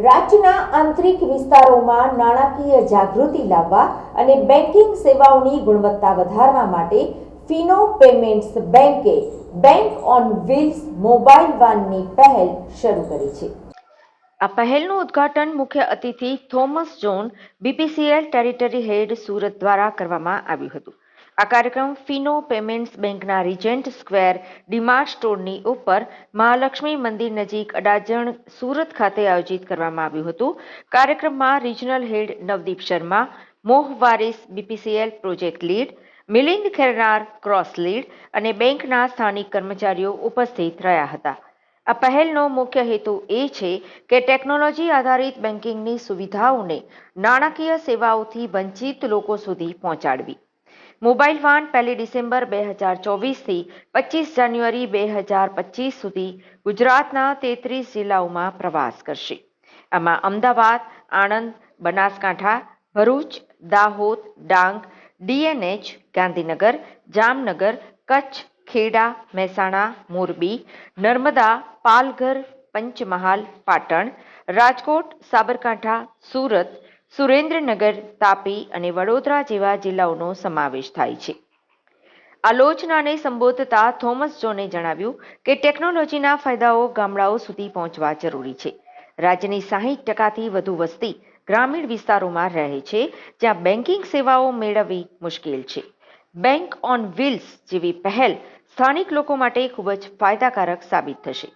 રાજ્યના આંતરિક વિસ્તારોમાં નાણાકીય જાગૃતિ લાવવા અને બેન્કિંગ સેવાઓની ગુણવત્તા વધારવા માટે ફિનો પેમેન્ટ્સ બેંકે બેંક ઓન વ્હીલ્સ મોબાઈલ વાનની પહેલ શરૂ કરી છે. આ પહેલનું ઉદ્ઘાટન મુખ્ય અતિથિ Thomas John, BPCL territory head Surat દ્વારા કરવામાં આવ્યું હતું. આ કાર્યક્રમ ફિનો પેમેન્ટ્સ બેંકના રિજન્ટ સ્ક્વેર ડીમાર્ટ સ્ટોરની ઉપર મહાલક્ષ્મી મંદિર નજીક અડાજણ સુરત ખાતે આયોજિત કરવામાં આવ્યું હતું. કાર્યક્રમમાં રિજનલ હેડ નવદીપ શર્મા, મોહ Waris BPCL project lead, Milind Khernar cross lead અને બેંકના સ્થાનિક કર્મચારીઓ ઉપસ્થિત રહ્યા હતા. આ પહેલનો મુખ્ય હેતુ એ છે કે ટેકનોલોજી આધારિત બેન્કિંગની સુવિધાઓને નાણાકીય સેવાઓથી વંચિત લોકો સુધી પહોંચાડવી. મોબાઈલ વાન પહેલી ડિસેમ્બર બે હજાર ચોવીસથી પચીસ જાન્યુઆરી બે હજાર પચીસ સુધી ગુજરાતના તેત્રીસ જિલ્લાઓમાં પ્રવાસ કરશે. આમાં અમદાવાદ, આણંદ, બનાસકાંઠા, ભરૂચ, દાહોદ, ડાંગ, ડીએનએચ, ગાંધીનગર, જામનગર, કચ્છ, ખેડા, મહેસાણા, મોરબી, નર્મદા, પાલઘર, પંચમહાલ, પાટણ, રાજકોટ, સાબરકાંઠા, સુરત સુરેન્દ્રનગર, તાપી અને વડોદરા જેવા જિલ્લાઓનો સમાવેશ થાય છે. આલોચનાને સંબોધતા થોમસ જોને જણાવ્યું કે ટેકનોલોજીના ફાયદાઓ ગામડાઓ સુધી પહોંચવા જરૂરી છે. રાજ્યની સાહીઠ ટકાથી વધુ વસ્તી ગ્રામીણ વિસ્તારોમાં રહે છે, જ્યાં બેન્કિંગ સેવાઓ મેળવવી મુશ્કેલ છે. બેંક ઓન વ્હીલ્સ જેવી પહેલ સ્થાનિક લોકો માટે ખૂબ જ ફાયદાકારક સાબિત થશે.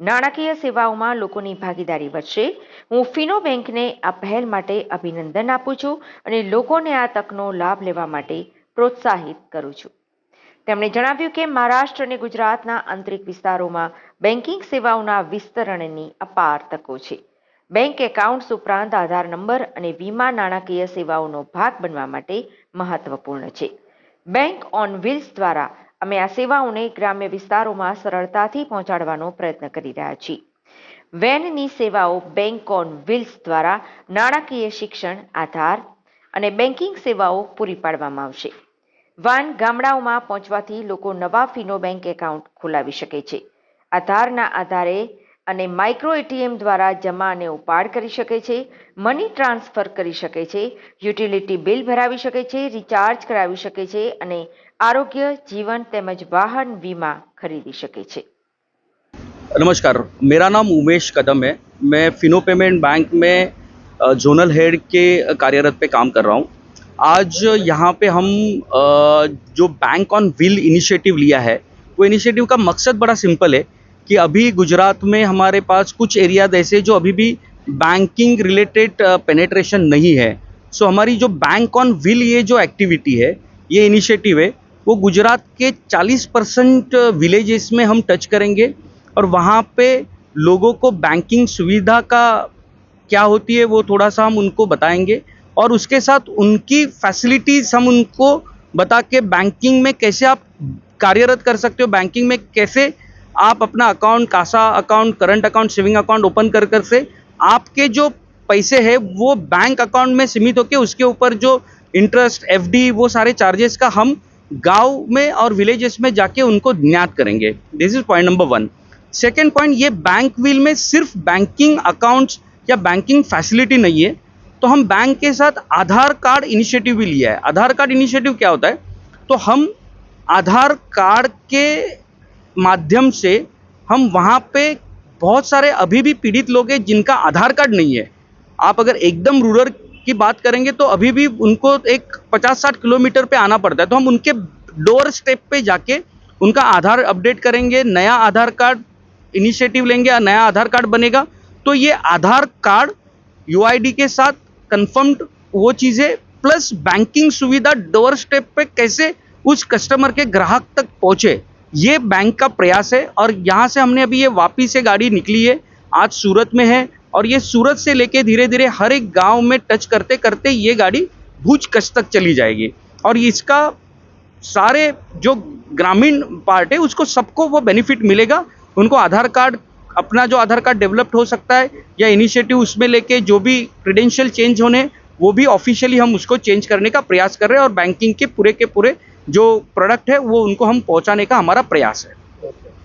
નાણાકીય સેવાઓમાં લોકોની ભાગીદારી વધશે. હું ફિનો બેંકને આ પહેલ માટે અભિનંદન આપું છું અને લોકોને આ તકનો લાભ લેવા માટે પ્રોત્સાહિત કરું છું. તેમણે જણાવ્યું કે મહારાષ્ટ્ર અને ગુજરાતના આંતરિક વિસ્તારોમાં બેન્કિંગ સેવાઓના વિસ્તરણની અપાર તકો છે. બેંક એકાઉન્ટ્સ ઉપરાંત આધાર નંબર અને વીમા નાણાકીય સેવાઓનો ભાગ બનવા માટે મહત્વપૂર્ણ છે. બેંક ઓન વ્હીલ્સ દ્વારા અમે આ સેવાઓને ગ્રામ્ય વિસ્તારોમાં સરળતાથી પહોંચાડવાનો પ્રયત્ન કરી રહ્યા છીએ. વેનની સેવાઓ બેંક ઓન વ્હીલ્સ દ્વારા નાણાકીય શિક્ષણ, આધાર અને બેન્કિંગ સેવાઓ પૂરી પાડવામાં આવશે. વાન ગામડાઓમાં પહોંચવાથી લોકો નવા ફીનો બેંક એકાઉન્ટ ખોલાવી શકે છે. આધારના આધારે અને માઇક્રો એટીએમ દ્વારા જમા અને ઉપાડ કરી શકે છે, મની ટ્રાન્સફર કરી શકે છે, યુટિલિટી બિલ ભરાવી શકે છે, રિચાર્જ કરાવી શકે છે અને આરોગ્ય જીવન તેમજ વાહન વીમા ખરીદી શકે છે नमस्कार मेरा नाम उमेश कदम है मैं फिनो पेमेंट बैंक में अ, जोनल हेड के कार्यरत पे काम कर रहा हूँ आज यहाँ पे हम अ, जो बैंक ऑन व्हील इनिशिएटिव लिया है वो इनिशिएटिव का मकसद बड़ा सिंपल है कि अभी गुजरात में हमारे पास कुछ एरियाज ऐसे जो अभी भी बैंकिंग रिलेटेड पेनेट्रेशन नहीं है सो हमारी जो बैंक ऑन व्हील ये जो एक्टिविटी है ये इनिशिएटिव है वो गुजरात के 40 परसेंट विलेजेस में हम टच करेंगे और वहाँ पे लोगों को बैंकिंग सुविधा का क्या होती है वो थोड़ा सा हम उनको बताएँगे और उसके साथ उनकी फैसिलिटीज़ हम उनको बता के बैंकिंग में कैसे आप कार्यरत कर सकते हो बैंकिंग में कैसे आप अपना account CASA account current account saving account open कर कर से आपके जो पैसे है वो बैंक अकाउंट में सीमित होकर उसके ऊपर जो इंटरेस्ट एफडी वो सारे चार्जेस का हम गाँव में और विलेजेस में जाके उनको ज्ञात करेंगे। This is point number one second point ये बैंक व्हील में सिर्फ़ बैंकिंग अकाउंट्स या बैंकिंग फैसिलिटी नहीं है तो हम बैंक के साथ आधार कार्ड इनिशिएटिव भी लिया है। आधार कार्ड इनिशिएटिव क्या होता है? तो हम आधार कार्ड के माध्यम से हम वहाँ पे बहुत सारे अभी भी पीड़ित लोग हैं जिनका आधार कार्ड नहीं है। आप अगर एकदम रूरल की बात करेंगे तो अभी भी उनको एक 50-60 किलोमीटर पे आना पड़ता है। तो हम उनके डोर स्टेप पे जाके उनका आधार अपडेट करेंगे, नया आधार कार्ड इनिशिएटिव लेंगे नया आधार कार्ड बनेगा। तो ये आधार कार्ड यूआईडी के साथ कंफर्म्ड वो चीज़ें प्लस बैंकिंग सुविधा डोर स्टेप पे कैसे उस कस्टमर के ग्राहक तक पहुँचे, ये बैंक का प्रयास है। और यहाँ से हमने अभी ये वापी से गाड़ी निकली है, आज सूरत में है। और ये सूरत से लेके धीरे धीरे हर एक गाँव में टच करते करते ये गाड़ी भूज कच्छ तक चली जाएगी। और इसका सारे जो ग्रामीण पार्ट है, उसको सबको वो बेनिफिट मिलेगा। उनको आधार कार्ड, अपना जो आधार कार्ड डेवलप्ड हो सकता है, या इनिशिएटिव उसमें लेके जो भी क्रेडेंशियल चेंज होने, वो भी ऑफिशियली हम उसको चेंज करने का प्रयास कर रहे हैं और बैंकिंग के पूरे के पूरे जो प्रोडक्ट है, वो उनको हम पहुँचाने का हमारा प्रयास है।